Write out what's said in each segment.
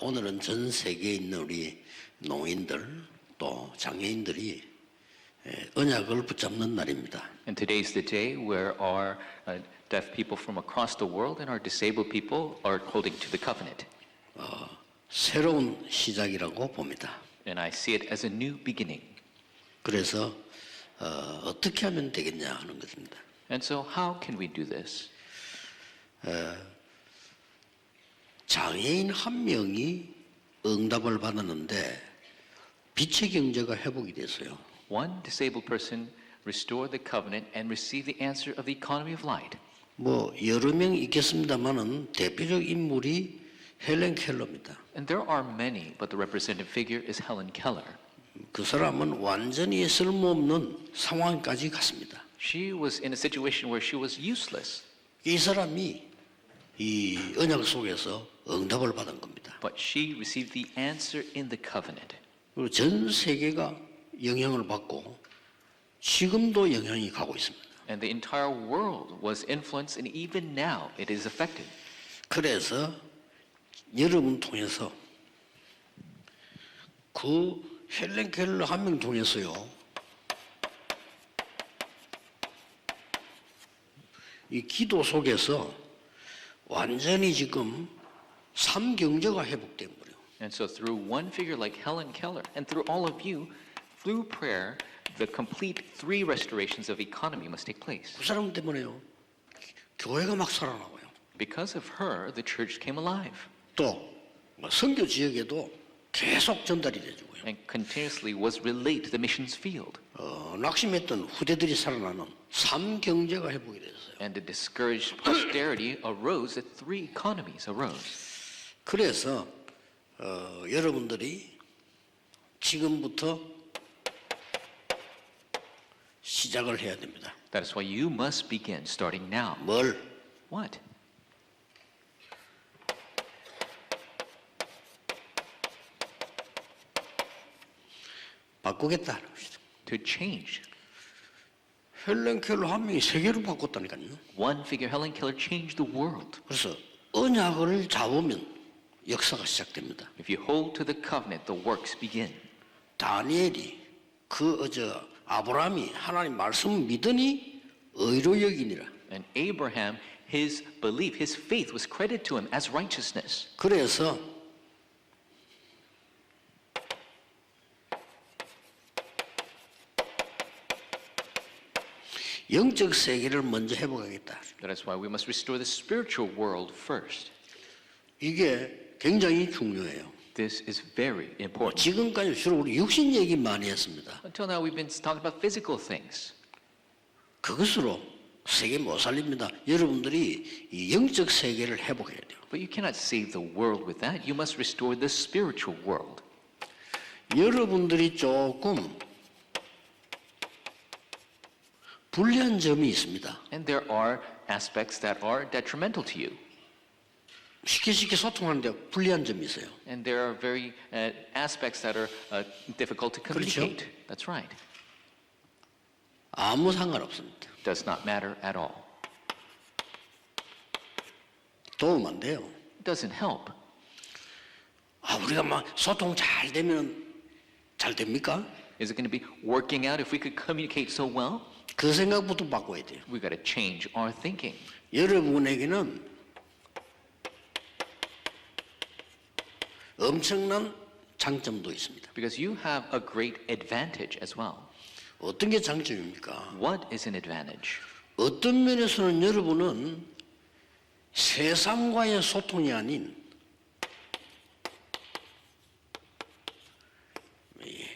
오늘은 전 세계에 있는 우리 농인들 또 장애인들이 에, 언약을 붙잡는 날입니다. And today's the day where our uh, deaf people from across the world and our disabled people are holding to the covenant. 새로운 시작이라고 봅니다. And I see it as a new beginning. 그래서 어, 어떻게 하면 되겠냐 하는 것입니다. And so, how can we do this? 장애인 한 명이 응답을 받았는데 빛의 경제가 회복이 됐어요. One disabled person restored the covenant and received the answer of the economy of light. 뭐 여러 명 있겠습니다만은 대표적 인물이 헬렌 켈러입니다. And there are many, but the representative figure is Helen Keller. 그 사람은 완전히 쓸모없는 상황까지 갔습니다. She was in a situation where she was useless, 이 사람이 이 언약 속에서 응답을 받은 겁니다. but she received the answer in the covenant. 그리고 전 세계가 영향을 받고 지금도 영향이 가고 있습니다. And the entire world was influenced, and even now it is affected. 그래서 여러분 통해서 그 헬렌 켈러 한 명 통해서요. 이 기도 속에서 완전히 지금 삼경제가 회복된 거예요. And so, through one figure like Helen Keller, and through all of you, through prayer, the complete three restorations of economy must take place. 그 사람 때문에요. 교회가 막 살아나고요. Because of her, the church came alive 또 선교 지역에도 계속 전달이 돼주고요. and continuously was relayed to the missions field. 어, 낙심했던 후대들이 살아나는 삼경제가 회복이 됐어요. And the discouraged posterity arose, the three economies arose. 그래서 어, 여러분들이 지금부터 시작을 해야 됩니다. That is why you must begin starting now. 뭘? What? 바꾸겠다. 것이죠. To change. 헬렌 켈러 한 명이 세계를 바꿨다니까요. One figure, Helen Keller, changed the world. 그래서 언약을 잡으면 역사가 시작됩니다. If you hold to the covenant, the works begin. 다니엘이 그 어저 아브라함이 하나님 말씀 믿으니 의로 여기니라. And Abraham, his belief, his faith was credited to him as righteousness. 그래서 영적 세계를 먼저 회복하겠다. That is why we must restore the spiritual world first. 이게 굉장히 중요해요. This is very 뭐 important. 지금까지 주로 우리 육신 얘기 많이 했습니다. Until now, we've been talking about physical things. 그것으로 세계 못 살립니다. 여러분들이 이 영적 세계를 회복해야 돼요. But you cannot save the world with that. You must restore the spiritual world. 여러분들이 조금 불리한 점이 있습니다. And there are aspects that are detrimental to you. 쉽게 쉽게 소통하는데 불리한 점이 있어요. And there are very uh, aspects that are uh, difficult to 그렇죠. communicate. That's right. 아무 상관없습니다. Does not matter at all. 도움 안 돼요. Doesn't help. 아, 우리가 막 소통 잘 되면 잘 됩니까? Is it going to be working out if we could communicate so well? 그 생각부터 바꿔야 돼요. We've got to change our thinking. 여러분에게는 엄청난 장점도 있습니다. Because you have a great advantage as well. 어떤 게 장점입니까? What is an advantage? 어떤 면에서는 여러분은 세상과의 소통이 아닌 이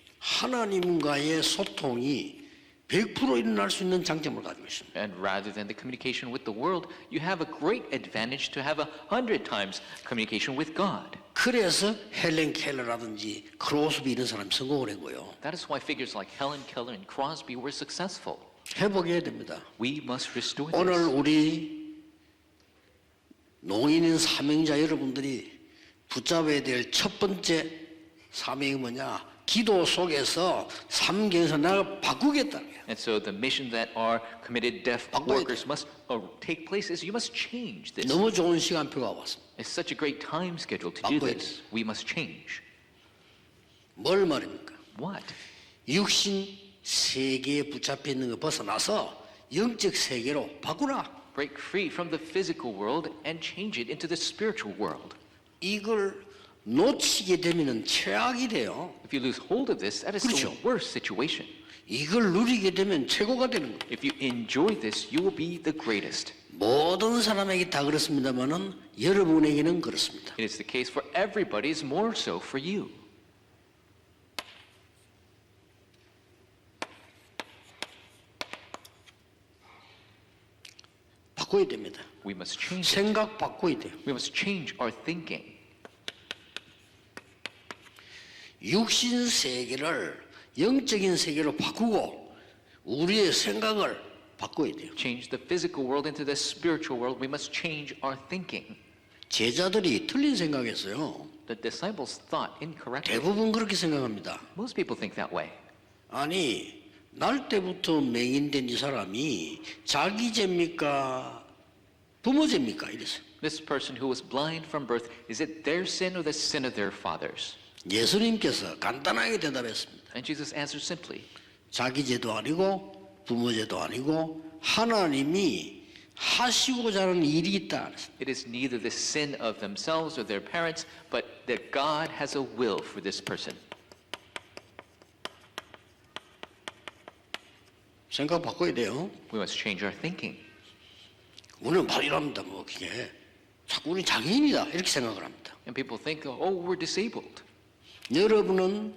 하나님과의 소통이 100% 일어날 수 있는 장점을 가지고 있습니다. And rather than the communication with the world, you have a great advantage to have a hundred times communication with God. 그래서 헬렌 켈러라든지 크로스비 이런 사람이 성공을 했고요. That is why figures like Helen Keller and Crosby were successful. 회복해야 됩니다. We must restore 오늘 this. 우리 농인인 사명자 여러분들이 붙잡아야 될 첫 번째 사명이 뭐냐? 기도 속에서 삼경에서 내가 바꾸겠다는 거야. And so the mission that our committed deaf 바꿔야 workers must uh, take place is you must change this. 너무 좋은 시간표가 왔습니다. It's such a great time schedule to do 바꿔야 this. We must change. 뭘 말입니까? What? 육신 세계에 붙잡혀 있는 거 벗어나서 영적 세계로 바꾸라. Break free from the physical world and change it into the spiritual world. 이걸 놓치게 되면 최악이 돼요. If you lose hold of this, that is 그렇죠. the worst situation. 이걸 누리게 되면 최고가 되는 거예요. If you enjoy this, you will be the greatest. 모든 사람에게 다 그렇습니다만은 여러분에게는 그렇습니다. It is the case for everybody, it's more so for you. 바꿔야 됩니다. We must change. 생각 바꿔야 돼요. We must change our thinking. 육신 세계를 영적인 세계로 바꾸고 우리의 생각을 바꿔야 돼요. Change the physical world into the spiritual world. We must change our thinking. 제자들이 틀린 생각했어요. The disciples thought incorrectly. 대부분 그렇게 생각합니다. Most people think that way. 아니 날 때부터 맹인된 이 사람이 자기 죄입니까 부모 죄입니까 이랬어요. This person who was blind from birth, is it their sin or the sin of their fathers? 예수님께서 간단하게 대답했습니다. And Jesus answered simply, 자기 죄도 아니고 부모 죄도 아니고 하나님이 하시고자 하는 일이 있다. It is neither the sin of themselves or their parents, but that God has a will for this person. 생각 바꿔야 돼요. We must change our thinking. 우리는 발이랍니다. 뭐 그게 자꾸 우리 장애인이다 이렇게 생각을 합니다. And people think, oh, we're disabled. 여러분은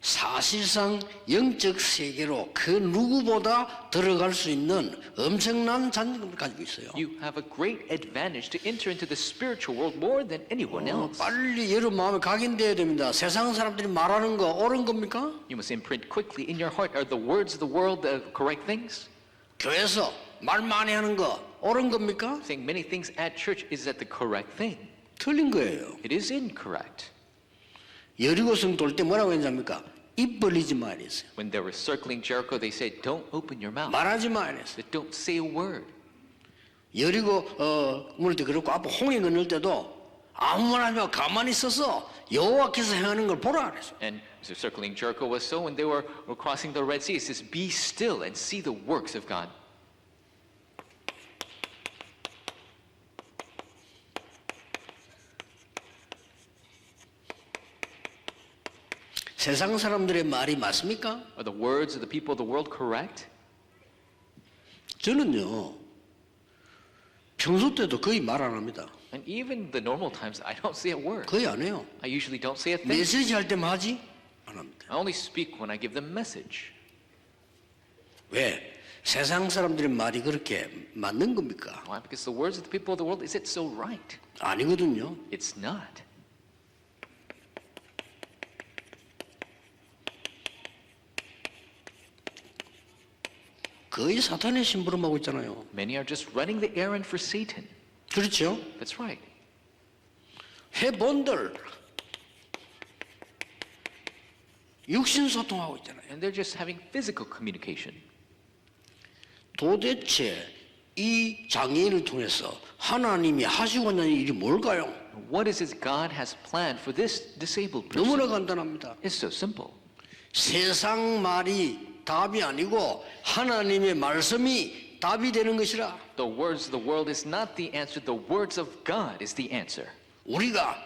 사실상 영적 세계로 그 누구보다 들어갈 수 있는 엄청난 자격을 가지고 있어요. You have a great advantage to enter into the spiritual world more than anyone 어, else. 빨리 여러분 마음에 각인돼야 됩니다. 세상 사람들이 말하는 거 옳은 겁니까? You must imprint quickly in your heart are the words of the world the correct things? 교회에서 말 많이 하는 거 옳은 겁니까? Saying many things at church is that the correct thing? 틀린 거예요. It is incorrect. 여리고성 돌 때 뭐라고 했습니까? 입 벌리지 마 이랬어요. When they were circling Jericho, they said, don't open your mouth. 말하지 마 이랬어요. That don't say a word. 여리고 어 문을 때 그렇고 앞에 홍해 건널 때도 아무 말 하지 마 가만히 있어서 여호와께서 행하는 걸 보라 그랬어요. And so circling Jericho was so when they were, were crossing the Red Sea, it says, be still and see the works of God. 세상 사람들의 말이 맞습니까? Are the words of the people of the world correct? 저는요 평소 때도 거의 말 안 합니다. And even the normal times, I don't say a word. 거의 안 해요. I usually don't say a thing. 메시지 할 때만 하지 안 합니다. I only speak when I give them message. 왜? 세상 사람들의 말이 그렇게 맞는 겁니까? Why? Because the words of the people of the world, is it so right? 아니거든요. It's not. 거의 사탄의 심부름하고 있잖아요. Many are just running the errand for Satan. 그렇죠? That's right. 회본들 육신 소통하고 있잖아요. And they're just having physical communication. 도대체 이 장애인을 통해서 하나님이 하시고자 하는 일이 뭘까요? What is it God has planned for this disabled person? 너무나 간단합니다. It's so simple. 세상 말이 답이 아니고 하나님의 말씀이 답이 되는 것이라 The words of the world is not the answer. The words of God is the answer. 우리가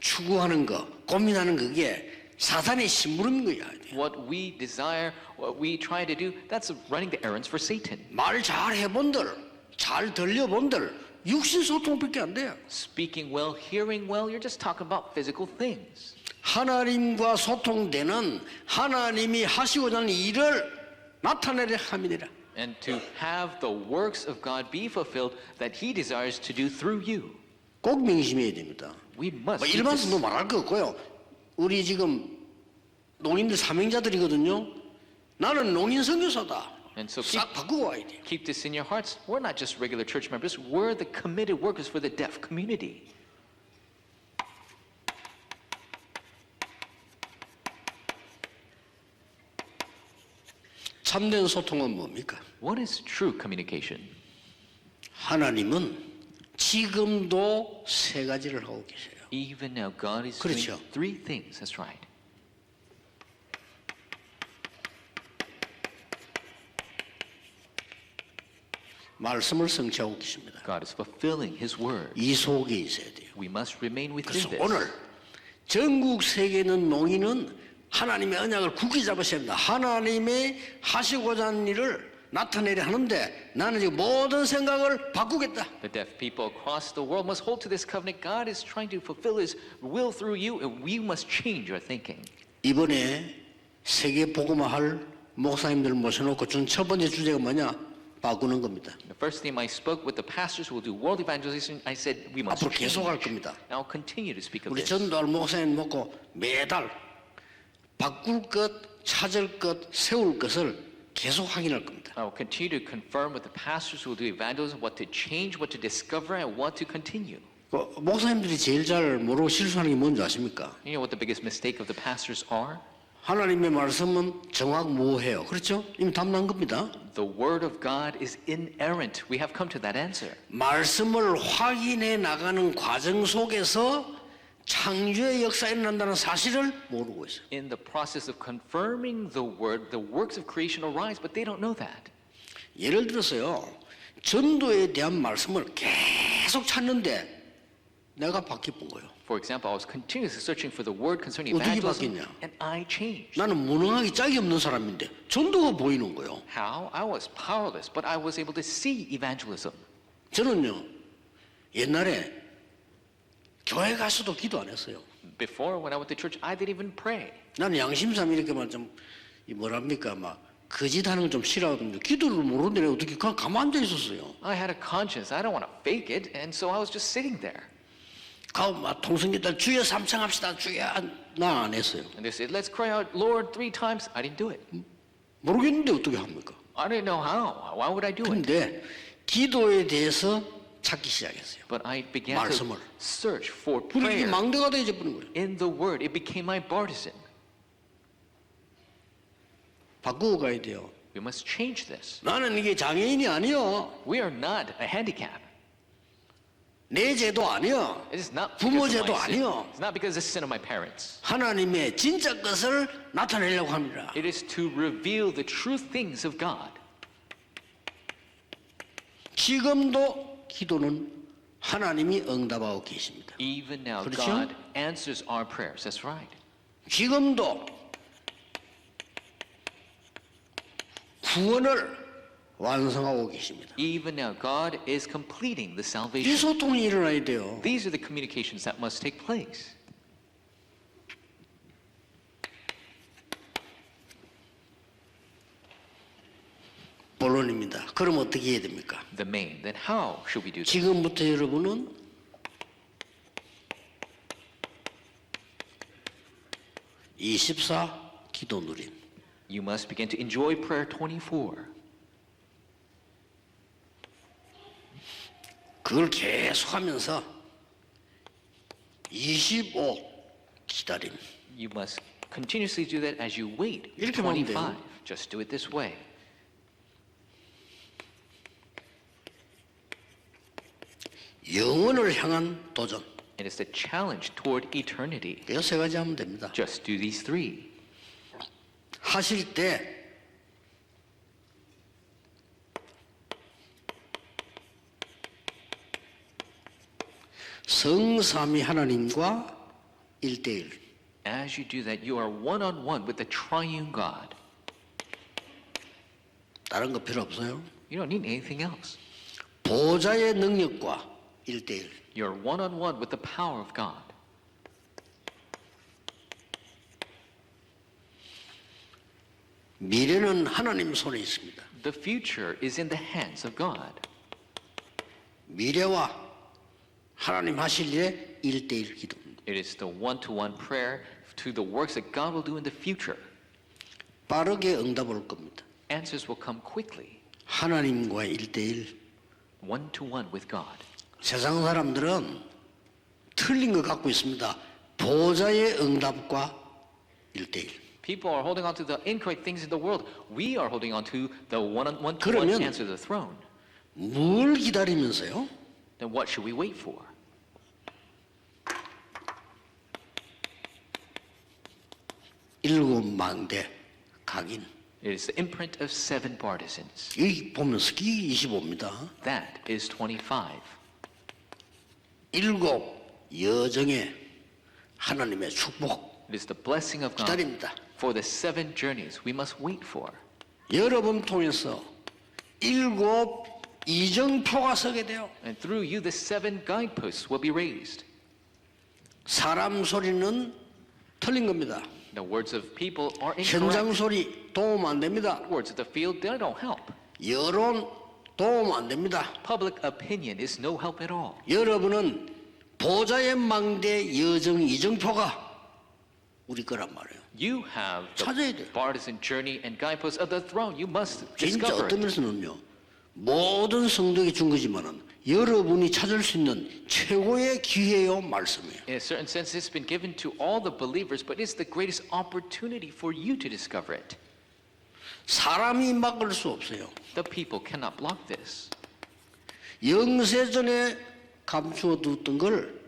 추구하는 거, 고민하는 그게 사탄의 심부름인 거야. What we desire, what we try to do, that's running the errands for Satan. 말 잘 해본들, 잘 들려본들, 육신 소통밖에 안 돼요. Speaking well, hearing well, you're just talking about physical things. 하나님과 소통되는 하나님이 하시고자 하는 일을 나타내려 함이니라. And to have the works of God be fulfilled that He desires to do through you. 꼭 명심해야 됩니다. We must. 뭐 keep 일반 this- 사람도 말할 거 없고요. 우리 지금 농인들 사명자들이거든요. 나는 농인 선교사다. And so keep, 싹 바꾸고 와야 돼. keep this in your hearts. We're not just regular church members. We're the committed workers for the deaf community. 참된 소통은 뭡니까? What is true communication? 하나님은 지금도 세 가지를 하고 계세요. Even now, God is 그렇죠. doing three things. That's right. 말씀을 성취하고 계십니다. God is fulfilling His word. 이 속에 있어야 돼요. We must remain within 그래서 this. 오늘 전국 세계에 있는 농인은 하나님의 언약을 굳게 잡으셔야 합니다. 하나님의 하시고자 하는 일을 나타내려 하는데 나는 지금 모든 생각을 바꾸겠다. The deaf people across the world must hold to this covenant. God is trying to fulfill His will through you, and we must change our thinking. 이번에 세계 복음화할 목사님들 모셔놓고 준 첫 번째 주제가 뭐냐? 바꾸는 겁니다. The first thing I spoke with the pastors who will do world evangelization, I said we must 앞으로. 계속 할 겁니다. I'll continue to speak of 우리 this. 전도할 목사님 먹고 매달 바꿀 것, 찾을 것, 세울 것을 계속 확인할 겁니다. I will continue to confirm with the pastors who will do evangelism what to change, what to discover, and what to continue. 그 목사님들이 제일 잘 모르고 실수하는 게 뭔지 아십니까? You know what the biggest mistake of the pastors are? 하나님의 말씀은 정확무해요. 그렇죠? 이미 답난 겁니다. The word of God is inerrant. We have come to that answer. 말씀을 확인해 나가는 과정 속에서 창조의 역사가 일어난다는 사실을 모르고 있어요. In the process of confirming the word, the works of creation arise, but they don't know that. 예를 들어서요. 전도에 대한 말씀을 계속 찾는데 내가 바뀌어본 거예요. For example, I was continuously searching for the word concerning 어떻게 evangelism, 바뀌었냐? and I changed. 나는 무능하기 짝이 없는 사람인데 전도가 보이는 거예요. How? I was powerless, but I was able to see evangelism. 저는요. 옛날에 교회 가서도 기도 안 했어요. Before, when I went to church, I didn't even pray. 나는 양심상 이렇게만 좀, 이 뭐랍니까, 막, 거짓하는 걸 좀 싫어하거든요. 기도를 모르는데 내가 어떻게 그냥 가만 앉아 있었어요. I had a conscience. I don't want to fake it, and so I was just sitting there. 가고 막 통성기다 주여 삼창합시다, 주여. 나 안 했어요. And they said, "Let's cry out, Lord, three times." I didn't do it. 모르겠는데 어떻게 합니까? I didn't know how. Why would I do it? 근데 기도에 대해서 찾기 시작했어요. But I began 말씀을. to search for 우리 이게 prayer 망대가 되어버린 거예요. in the Word. It became my partisan. 바꾸고 가야 돼요. We must change this. 나는 이게 장애인이 아니요. We are not a handicap. 내 죄도 아니요. It is not 부모 because of 죄도 my sin. 아니요. It's not because of the sin of my parents. 하나님의 진짜 것을 나타내려고 합니다. It is to reveal the true things of God. 지금도 기도는 하나님이 응답하고 계십니다. Even now, 그렇죠? God answers our prayers. That's right. 지금도 구원을 완성하고 계십니다. Even now, God is completing the 이 salvation. 소통이 일어나야 돼요. These are the communications that must take place. 본론입니다. 그럼 어떻게 해야 됩니까? The main. Then how should we do this? 지금부터 여러분은 (24) 기도 누림 You must begin to enjoy prayer 24. 그걸 계속 하면서 (25) 기다림 You must continuously do that as you wait. 이렇게 하면 25. 돼요. Just do it this way. 영혼을 향한 도전 It is the challenge toward eternity. 이거 세 가지 하면 됩니다. Just do these three. 하실 때 성삼위 하나님과 일대일 As you do that, you are one on one with the triune God. 다른 거 필요 없어요. You don't need anything else. 보좌의 능력과 일대일 You're one on one with the power of God. 미래는 하나님 손에 있습니다. The future is in the hands of God. 미래와 하나님 하실 일에 일대일 기도. It is the one to one prayer to the works that God will do in the future. 빠르게 응답 올 겁니다. Answers will come quickly, 하나님과 일대일 one to one with God. 세상 사람들은 틀린 거 갖고 있습니다. 보좌의 응답과 일대일 People are holding on to the incorrect things in the world. We are holding on to the one on one answer to the throne. 뭘 기다리면서요? Then what should we wait for? 일곱 망대 각인. It is the imprint of seven partisans. 여기 보면 스키 25입니다. That is 25. 일곱 여정의 하나님의 축복 It is the blessing of God. 기다립니다. For the seven journeys we must wait for. 여러분 통해서 일곱 이정표가 서게 돼요. And through you, the seven guideposts will be raised. 사람 소리는 틀린 겁니다. The words of people are 현장 incorrect. 소리 도움 안 됩니다. Words of the field, they don't help. 여론 도움 안 됩니다. Public opinion is no help at all. 여러분은 보좌의 망대 여정 이정표가 우리 거란 말이에요. You have 찾아야 the 돼요. partisan journey and guideposts of the throne. You must 진짜 discover 어떤 it. 면에서는요. 모든 성도에게 준 거지만은 여러분이 찾을 수 있는 최고의 기회요 말씀이에요. In a certain sense, it's been given to all the believers, but it's the greatest opportunity for you to discover it. 사람이 막을 수 없어요. The people cannot block this. 영세전에 감추어 두었던 걸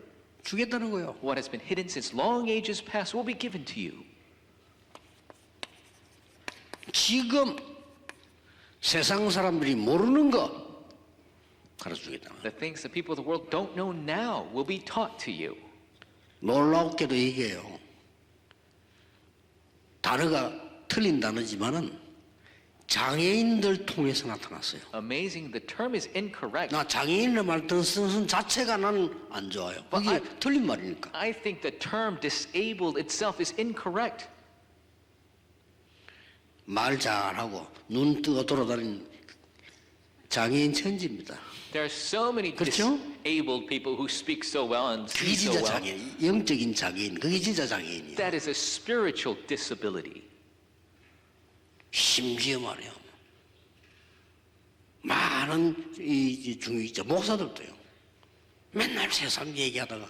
주겠다는 거예요. What has been hidden since long ages past will be given to you. 지금 세상 사람들이 모르는 거 가르쳐 주겠다. The things the people of the world don't know now will be taught to you. 놀랍게도 얘기해요. 단어가 틀린 단어지만은 장애인들 통해서 나타났어요. Amazing, the term is incorrect. 나 장애인의 말 듣는 뜻은 자체가 나는 안 좋아요. 그게 아, 틀린 말이니까. I think the term disabled itself is incorrect. 말 잘하고 눈 뜨고 돌아다니는 장애인 천지입니다. There are so many 그렇죠? disabled people who speak so well and 그게 see so 진짜 well. 장애인, 영적인 장애인. 그게 진짜 장애인이야. That is a spiritual disability. 심지어 말이야. 많은 이, 이 중위자 목사들도요. 맨날 세상 얘기하다가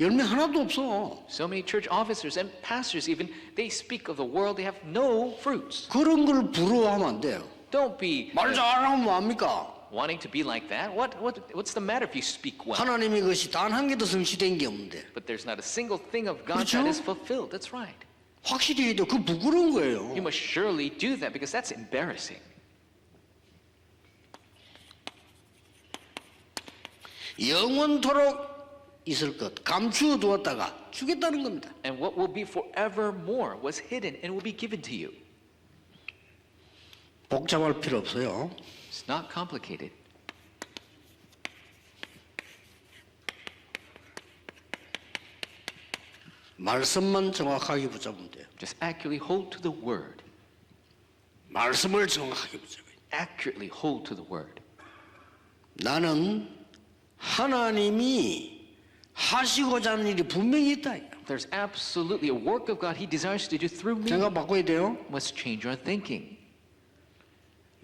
열매 하나도 없어. So many church officers and pastors, even, they speak of the world, they have no fruits. 그런 걸 부러워하면 안 돼요. Don't be 말 잘하면 뭐합니까? wanting to be like that. What, what, what's the matter if you speak well? 하나님의 것이 단 한 개도 성취된 게 없는데 But there's not a single thing of God 그렇죠? that is fulfilled. That's right. 확실히 해도 그 부끄러운 You 거예요. must surely do that because that's embarrassing. 영원토록 있을 것 감추어 두었다가 주겠다는 겁니다. And what will be forevermore was hidden and will be given to you. 복잡할 필요 없어요. It's not complicated. 말씀만 정확하게 붙잡으면 돼요. Just accurately hold to the word. 말씀을 정확하게 붙잡아요. Accurately hold to the word. 나는 하나님이 하시고자 하는 일이 분명히 있다. There's absolutely a work of God He desires to do through me. 생각 바꿔야 돼요. Must change our thinking.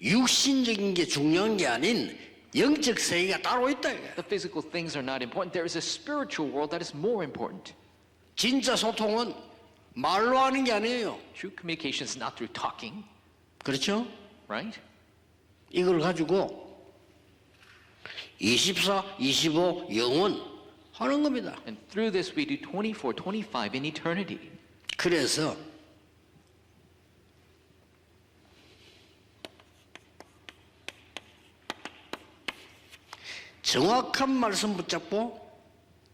육신적인 게 중요한 게 아닌 영적 세계가 따로 있다. The physical things are not important. There is a spiritual world that is more important. 진짜 소통은 말로 하는 게 아니에요. True communication is not through talking, 그렇죠? right? 이걸 가지고 24, 25 영원 하는 겁니다. And through this we do 24, 25 in eternity. 그래서 정확한 말씀 붙잡고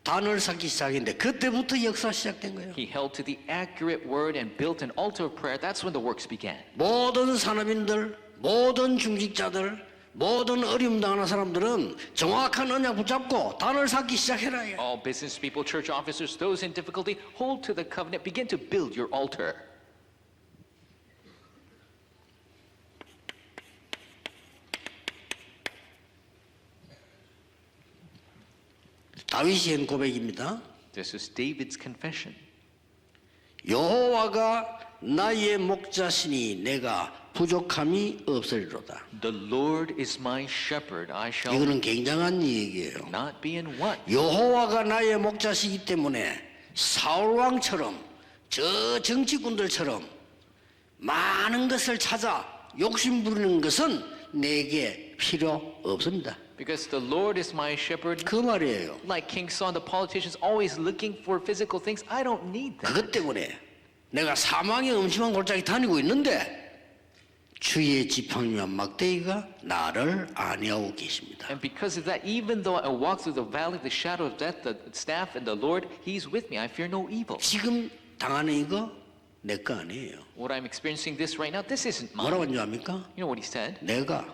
단을 쌓기 시작했는데 그때부터 역사 시작된 거예요. He held to the accurate word and built an altar of prayer. That's when the works began. 모든 산업인들, 모든 중직자들, 모든 어려움 당하는 사람들은 정확한 언약 붙잡고 단을 쌓기 시작해라. 이거야. All business people, church officers, those in difficulty, hold to the covenant. Begin to build your altar. 다윗이 한 고백입니다. This is David's confession. 여호와가 나의 목자시니 내가 부족함이 없으리로다. The Lord is my shepherd. I shall 이거는 굉장한 얘기예요. not be in want. 여호와가 나의 목자시기 때문에 사울 왕처럼 저 정치꾼들처럼 많은 것을 찾아 욕심 부리는 것은 내게 필요 없습니다. Because the Lord is my shepherd. 그 말이에요. Like King Saul, the politicians always looking for physical things. I don't need that. 그것 때문에 내가 사망의 음침한 골짜기 다니고 있는데 주의 지팡이와 막대기가 나를 안위하고 계십니다. And because of that, even though I walk through the valley of the shadow of death, the staff and the Lord, He's with me. I fear no evil. 지금 당하는 이거 내 거 아니에요. What I'm experiencing this right now, this isn't 뭐라고 mine. 하는지 압니까? You know what He said? 내가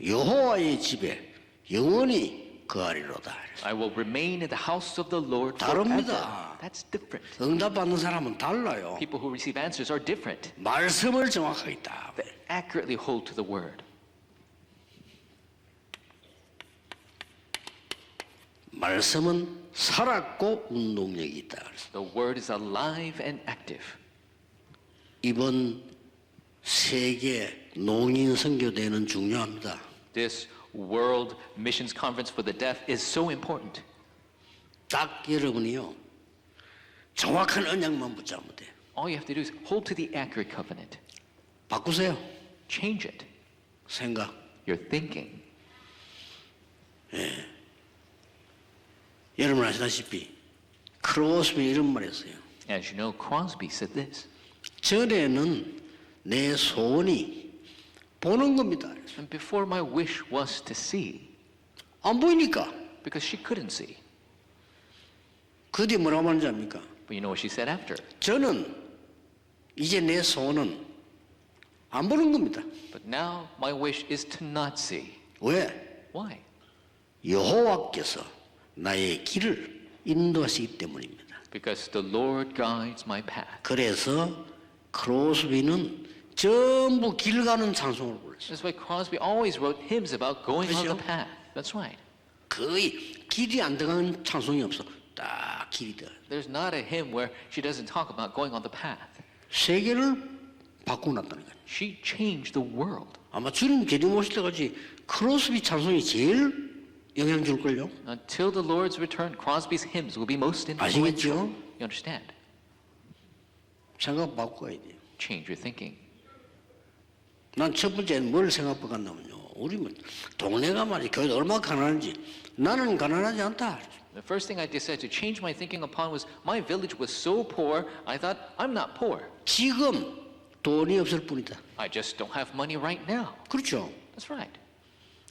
여호와의 집에 영원히 거하리로다. I will remain in the house of the Lord 다릅니다. forever. That's different. 응답받는 사람은 달라요. People who receive answers are different. 말씀을 정확하게 다. They accurately hold to the word. 말씀은 살았고 운동력이 있다. 그래서 The word is alive and active. 이번 세계 농인 선교대회는 중요합니다. This World Missions Conference for the Deaf is so important. 딱 여러분이요 정확한 언약만 붙잡으면 돼. All you have to do is hold to the accurate covenant. 바꾸세요. Change it. 생각. Your thinking. 여러분 아시다시피 크로스비 이런 말 했어요. As you know, Crosby said this. 전에는 내 소원이 보는 겁니다. And before my wish was to see, 안 보이니까. because she couldn't see. 그 뒤에 뭐라고 하는지 압니까? But you know what she said after? 저는 이제 내 소원은 안 보는 겁니다. But now my wish is to not see. 왜? Why? 여호와께서 나의 길을 인도하시기 때문입니다. Because the Lord guides my path. 그래서 크로스비는 전부 길 가는 찬송을 불렀어요. That's why Crosby always wrote hymns about going on the 그렇죠. path. That's right. 거의 길이 안 들어가는 찬송이 없어. 딱 길이 들어. There's not a hymn where she doesn't talk about going on the path. 세계를 바꾸놨다니까요. She changed the world. 아마 주님 데리고 오실 때까지 크로스비 찬송이 제일 영향 줄걸요? Until the Lord's return, Crosby's hymns will be most influential. 아시겠죠? You understand? 생각 바꿔야 돼요. Change your thinking. 난 첫 번째 뭘 생각 바꿨냐면요. 우리 뭐 동네가 말이 교회 얼마나 가난한지 나는 가난하지 않다. The first thing I decided to change my thinking upon was my village was so poor, I thought, I'm not poor. 지금 돈이 없을 뿐이다. I just don't have money right now. 그렇죠. That's right.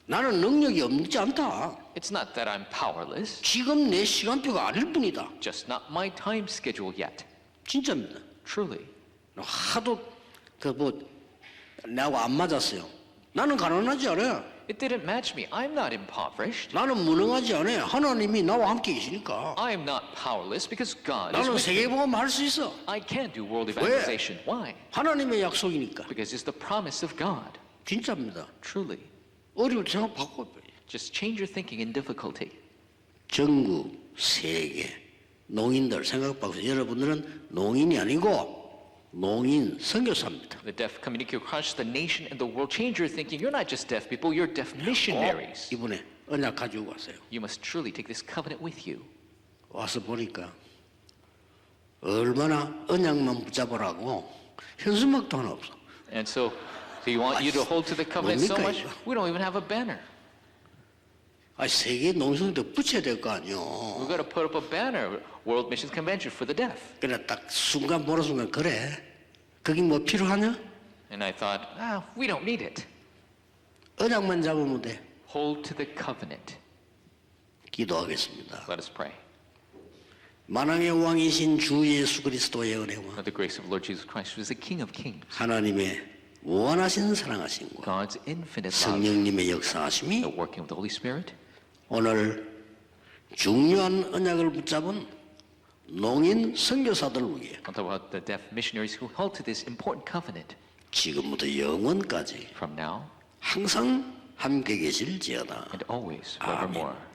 나는 능력이 없지 않다. It's not that I'm powerless, 지금 내 시간표가 아닐 뿐이다. just not my time schedule yet. 진짜입니다. Truly. 하도 그뭐 나하고 안 맞았어요. 나는 가난하지 않아요. It didn't match me. I'm not impoverished. 나는 무능하지 않아요. 하나님이 나와 함께 계시니까. I'm not powerless because God is 나는 with me. 세계복음 할 수 있어. I can do world evangelization. Why? 하나님의 약속이니까. Because it's the promise of God. 진짜입니다. Truly. 어려울 때 생각 바꿔. Just change your thinking in difficulty. 전국 세계 농인들 생각 바꿔. 여러분들은 농인이 아니고 농인 선교사입니다. The deaf communicate across the nation and the world. Change your thinking. You're not just deaf people, you're deaf missionaries. 꼭 이번에 언약 가지고 왔어요. You must truly take this covenant with you. 와서 보니까 얼마나 언약만 붙잡으라고 현수막도 하나 없어. And so, so you want you to hold to the covenant so 뭡니까, much? 이거? We don't even have a banner. 아 세계 농성도 붙여야 될 거 아니요. We've got to put up a banner, World Missions Convention for the deaf. 그래 딱 순간 보는 순간 그래. 거기 뭐 필요하냐? And I thought, ah, we don't need it. 언약만 잡으면 돼. Hold to the covenant. 기도하겠습니다. Let us pray. 만왕의 왕이신 주 예수 그리스도의 은혜와 Let the grace of Lord Jesus Christ, who is the King of Kings, 하나님의 원하신 사랑하심과 God's infinite love, 성령님의 역사하심이 the working of the Holy Spirit, 오늘 중요한 언약을 붙잡은 농인 선교사들 위해 on top of the deaf missionaries who held to this important covenant 지금부터 영원까지 from now 항상 함께 계실지어다. and always, forevermore. Amen.